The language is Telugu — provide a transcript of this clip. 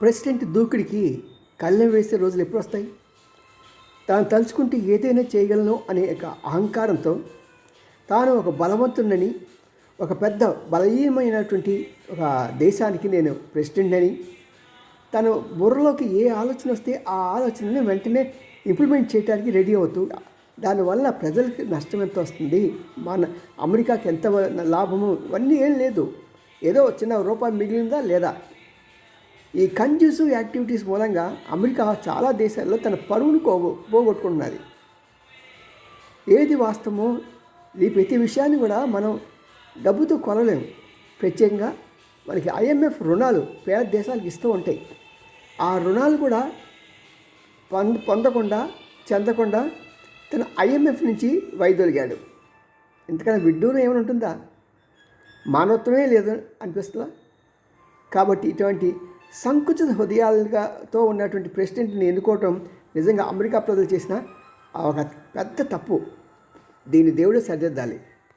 ప్రెసిడెంట్ దూకుడికి కళ్ళెం వేసే రోజులు ఎప్పుడు వస్తాయి? తాను తలుచుకుంటే ఏదైనా చేయగలను అనే ఒక అహంకారంతో తాను ఒక బలవంతుడని ఒక పెద్ద బలహీనమైనటువంటి ఒక దేశానికి నేను ప్రెసిడెంట్ అని తను బుర్రలోకి ఏ ఆలోచన వస్తే ఆ ఆలోచనని వెంటనే ఇంప్లిమెంట్ చేయడానికి రెడీ అవుతూ దానివల్ల ప్రజలకు నష్టం ఎంత వస్తుంది? మన అమెరికాకి ఎంత లాభము? ఇవన్నీ ఏం లేదు. ఏదో చిన్న రూపాయి మిగిలిందా లేదా? ఈ కన్జ్యూసివ్ యాక్టివిటీస్ మూలంగా అమెరికా చాలా దేశాల్లో తన పరువును పోగొ పోగొట్టుకుంటున్నది. ఏది వాస్తవమో ఈ ప్రతి విషయాన్ని కూడా మనం డబ్బుతో కొనలేము. ప్రత్యేకంగా మనకి ఐఎంఎఫ్ రుణాలు పేద దేశాలకు ఇస్తూ ఉంటాయి. ఆ రుణాలు కూడా పొంద పొందకుండా చెందకుండా తన ఐఎంఎఫ్ నుంచి వైదొలిగాడు. ఎందుకంటే విడ్డూరం ఏమైనా ఉంటుందా? మానవత్వమే లేదు అనిపిస్తుందా? కాబట్టి ఇటువంటి సంకుచిత హృదయాలుగాతో ఉన్నటువంటి ప్రెసిడెంట్ని ఎన్నుకోవటం నిజంగా అమెరికా ప్రజలు చేసిన ఒక పెద్ద తప్పు. దీన్ని దేవుడే సరిదిద్దాలి.